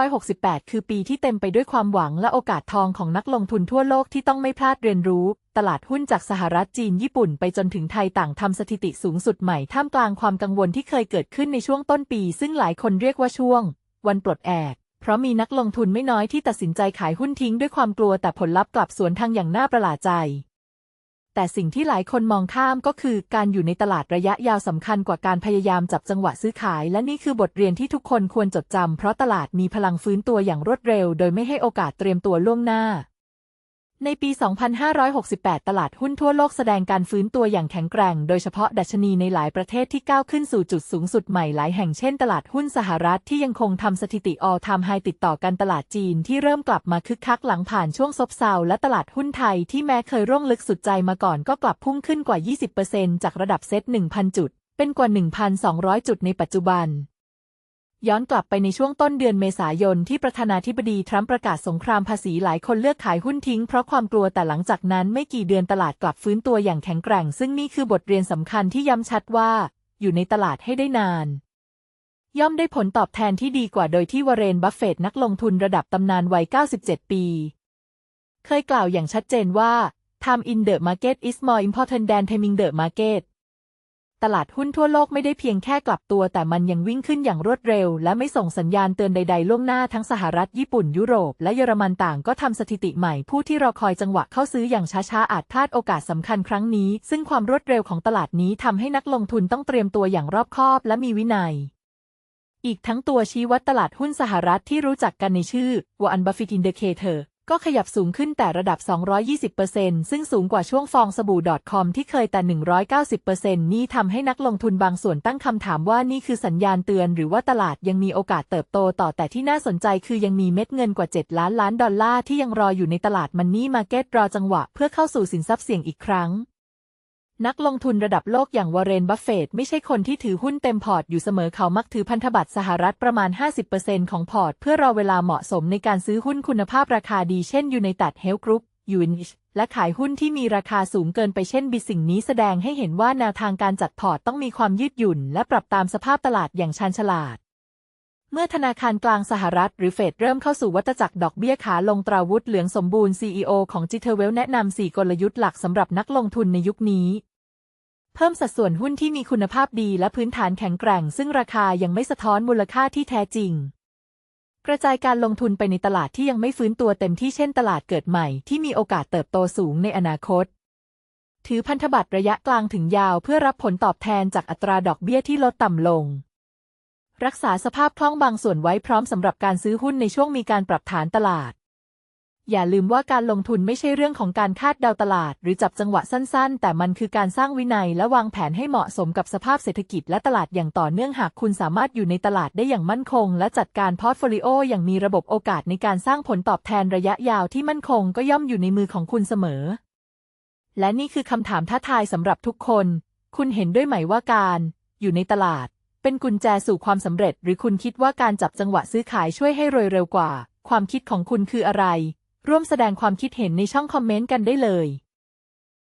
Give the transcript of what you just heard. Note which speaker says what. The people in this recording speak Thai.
Speaker 1: 2568 คือปีที่เต็มไปด้วยความหวังและโอกาสทองของนักลงทุนทั่วโลกที่ต้องไม่พลาดเรียนรู้ ตลาดหุ้นจากสหรัฐจีนญี่ปุ่นไปจนถึงไทยต่างทำสถิติสูงสุดใหม่ท่ามกลางความกังวลที่เคยเกิดขึ้นในช่วงต้นปี ซึ่งหลายคนเรียกว่าช่วง วันปลดแอกเพราะมีนักลงทุนไม่น้อยที่ตัดสินใจขายหุ้นทิ้งด้วยความกลัวแต่ผลลัพธ์กลับสวนทางอย่างน่าประหลาดใจ แต่สิ่งที่หลายคนมองข้ามก็คือการอยู่ในตลาดระยะยาวสำคัญกว่าการพยายามจับจังหวะซื้อขาย และนี่คือบทเรียนที่ทุกคนควรจดจำเพราะตลาดมีพลังฟื้นตัวอย่างรวดเร็ว โดยไม่ให้โอกาสเตรียมตัวล่วงหน้า ในปี 2568 ตลาดหุ้นทั่วโลกแสดงการฟื้นตัวอย่างแข็งแกร่ง โดยเฉพาะดัชนีในหลายประเทศที่ก้าวขึ้นสู่จุดสูงสุดใหม่หลายแห่งเช่นตลาดหุ้นสหรัฐที่ยังคงทำสถิติ all time high ติดต่อกันตลาดจีนที่เริ่มกลับมาคึกคักหลังผ่านช่วงซบเซาและตลาดหุ้นไทยที่แม้เคยร่วงลึกสุดใจมาก่อนก็กลับพุ่งขึ้นกว่า 20%จากระดับเซ็ต1,000 จุด เป็นกว่า 1,200 จุดในปัจจุบัน ย้อนกลับไปในช่วงต้นเดือนเมษายนที่ประธานาธิบดีทรัมป์ประกาศสงครามภาษีหลายคนเลือกขายหุ้นทิ้งเพราะความกลัวแต่หลังจากนั้นไม่กี่เดือนตลาดกลับฟื้นตัวอย่างแข็งแกร่ง ซึ่งนี่คือบทเรียนสำคัญที่ย้ำชัดว่า อยู่ในตลาดให้ได้นาน ย่อมได้ผลตอบแทนที่ดีกว่าโดยที่วอร์เรนบัฟเฟตต์นักลงทุนระดับตำนานวัย 97 ปี เคยกล่าวอย่างชัดเจนว่า time in the market is more important than timing the market ตลาดหุ้นทั่วโลกไม่ได้เพียงแค่กลับตัว แต่มันยังวิ่งขึ้นอย่างรวดเร็ว และไม่ส่งสัญญาณเตือนใดๆล่วงหน้าทั้งสหรัฐญี่ปุ่นยุโรป และเยอรมันต่างก็ทำสถิติใหม่ผู้ที่รอคอยจังหวะเข้าซื้ออย่างช้าๆ อาจพลาดโอกาสสำคัญครั้งนี้ ซึ่งความรวดเร็วของตลาดนี้ทำให้นักลงทุนต้องเตรียมตัวอย่างรอบคอบและมีวินัยอีกทั้งตัวชี้วัดตลาดหุ้นสหรัฐที่รู้จักกันในชื่อ Warren Buffett Indicator ก็ขยับสูงขึ้นแต่ระดับ 220%ซึ่งสูงกว่าช่วงฟองสบู่ .com ที่เคยแต่ 190%นี่ทำให้นักลงทุนบางส่วนตั้งคำถามว่านี่คือสัญญาณเตือนหรือว่าตลาดยังมีโอกาสเติบโตต่อแต่ที่น่าสนใจคือยังมีเม็ดเงินกว่า 7 ล้านล้านดอลลาร์ที่ยังรออยู่ในตลาดมันนี่มาเก็ตรอจังหวะเพื่อเข้าสู่สินทรัพย์เสี่ยงอีกครั้ง นักลงทุนระดับโลกอย่างวอร์เรน บัฟเฟตต์ไม่ใช่คนที่ถือหุ้นเต็มพอร์ตอยู่เสมอเขามักถือพันธบัตรสหรัฐประมาณ 50%ของพอร์ต เพื่อรอเวลาเหมาะสมในการซื้อหุ้นคุณภาพราคาดีเช่นยู n นตัดเฮล t กรุ๊ปยูนิชและขายหุ้นที่มีราคาสูงเกินไปเช่นบิสิ่งนี้แสดงให้เห็นว่าแนวทางการจัดพอร์ตต้องมีความยืดหยุ่น และปรับตามสภาพตลาดอย่างชาญฉลาด เมื่อธนาคารกลางสหรัฐหรือเฟดเริ่มเข้าสู่วัฏจักรดอกเบี้ยขาลงตราวุธเหลืองสมบูรณ์ CEO ของ g ิเทเวลแนะนำ4กลยุทธ์หลักสำหรับนักลงทุนในยุคนี้ เพิ่มสัดส่วนหุ้นที่มีคุณภาพดีและพื้นฐานแข็งแกร่ง ซึ่งราคายังไม่สะท้อนมูลค่าที่แท้จริง กระจายการลงทุนไปในตลาดที่ยังไม่ฟื้นตัวเต็มที่เช่นตลาดเกิดใหม่ที่มีโอกาสเติบโตสูงในอนาคต ถือพันธบัตรระยะกลางถึงยาวเพื่อรับผลตอบแทนจากอัตราดอกเบี้ยที่ลดต่ำลง รักษาสภาพคล่องบางส่วนไว้พร้อมสำหรับการซื้อหุ้นในช่วงมีการปรับฐานตลาด อย่าลืมว่าการลงทุนไม่ใช่เรื่องของการคาดเดาตลาด หรือจับจังหวะสั้นๆ แต่มันคือการสร้างวินัยและวางแผนให้เหมาะสมกับสภาพเศรษฐกิจและตลาดอย่างต่อเนื่องหากคุณสามารถอยู่ในตลาดได้อย่างมั่นคง และจัดการพอร์ตโฟลิโออย่างมีระบบโอกาสในการสร้างผลตอบแทนระยะยาวที่มั่นคงก็ย่อมอยู่ในมือของคุณเสมอ และนี่คือคำถามท้าทายสำหรับทุกคน คุณเห็นด้วยไหมว่าการ อยู่ในตลาด เป็นกุญแจสู่ความสำเร็จ หรือคุณคิดว่าการจับจังหวะซื้อขายช่วยให้รวยเร็วกว่า ความคิดของคุณคืออะไร ร่วมแสดงความคิดเห็นในช่องคอมเมนต์กันได้เลย